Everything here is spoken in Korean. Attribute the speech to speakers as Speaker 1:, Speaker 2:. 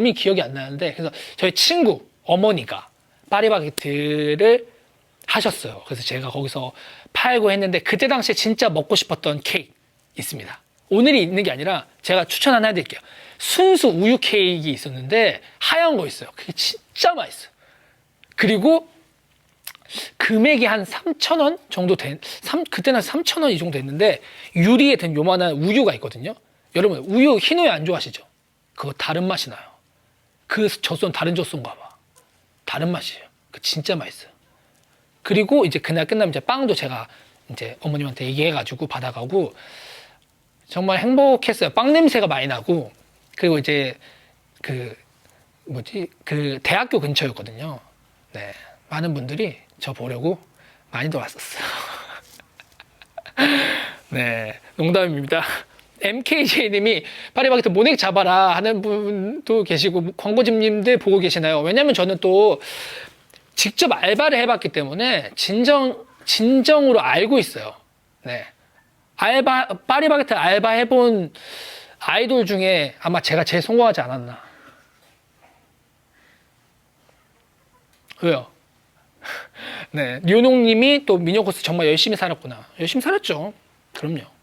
Speaker 1: 이름이 기억이 안 나는데 그래서 저희 친구 어머니가 파리바게트를 하셨어요. 그래서 제가 거기서 팔고 했는데 그때 당시에 진짜 먹고 싶었던 케이크 있습니다. 오늘이 있는 게 아니라 제가 추천 하나 해드릴게요. 순수 우유 케이크 있었는데 하얀 거 있어요. 그게 진짜 맛있어요. 그리고 금액이 한 3,000원 정도 된, 3, 그때는 3,000원 이 정도 됐는데, 유리에 든 요만한 우유가 있거든요. 여러분, 우유, 흰 우유 안 좋아하시죠? 그거 다른 맛이 나요. 그 젖소는 다른 젖소인가 봐. 다른 맛이에요. 그 진짜 맛있어요. 그리고 이제 그날 끝나면 이제 빵도 제가 이제 어머님한테 얘기해가지고 받아가고, 정말 행복했어요. 빵 냄새가 많이 나고, 그리고 이제 그, 뭐지, 그 대학교 근처였거든요. 네. 많은 분들이 저 보려고 많이들 왔었어요. 네. 농담입니다. MKJ님이 파리바게트 모넥 잡아라 하는 분도 계시고 광고집님들 보고 계시나요? 왜냐면 저는 또 직접 알바를 해봤기 때문에 진정 진정으로 알고 있어요. 네. 알바 파리바게트 알바 해본 아이돌 중에 아마 제가 제일 성공하지 않았나. 왜요? 네, 류농님이 또 민요 코스 정말 열심히 살았구나. 열심히 살았죠. 그럼요.